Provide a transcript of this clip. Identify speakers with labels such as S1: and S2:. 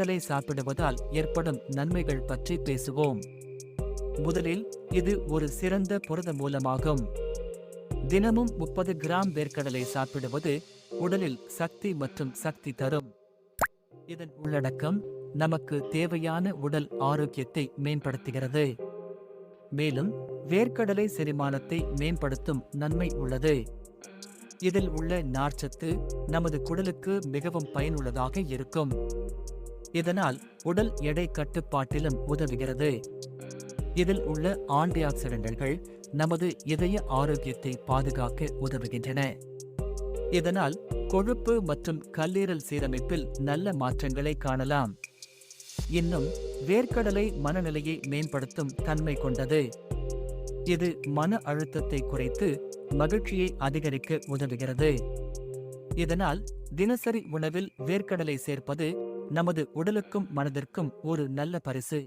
S1: வேர்க்கடலை சாப்பிடுவதால் ஏற்படும் நன்மைகள் பற்றி பேசுவோம். முதலில் இது ஒரு சிறந்த புரத மூலமாகும். தினமும் முப்பது கிராம் வேர்க்கடலை சாப்பிடுவது உடலில் சக்தி மற்றும் சக்தி தரும். இதன் உள்ளடக்கம் நமக்கு தேவையான உடல் ஆரோக்கியத்தை மேம்படுத்துகிறது. மேலும் வேர்க்கடலை செரிமானத்தை மேம்படுத்தும் நன்மை உள்ளது. இதில் உள்ள நார்ச்சத்து நமது குடலுக்கு மிகவும் பயனுள்ளதாக இருக்கும். இதனால் உடல் எடை கட்டுப்பாட்டிலும் உதவுகிறது. இதில் உள்ள ஆன்டி ஆக்சிடென்ட்கள் நமது இதய ஆரோக்கியத்தை பாதுகாக்க உதவுகின்றன. இதனால் கொழுப்பு மற்றும் கல்லீரல் சீரமைப்பில் நல்ல மாற்றங்களை காணலாம். இன்னும் வேர்க்கடலை மனநிலையை மேம்படுத்தும் தன்மை கொண்டது. இது மன அழுத்தத்தை குறைத்து மகிழ்ச்சியை அதிகரிக்க உதவுகிறது. இதனால் தினசரி உணவில் வேர்க்கடலை சேர்ப்பது நமது உடலுக்கும் மனதிற்கும் ஒரு நல்ல பரிசு.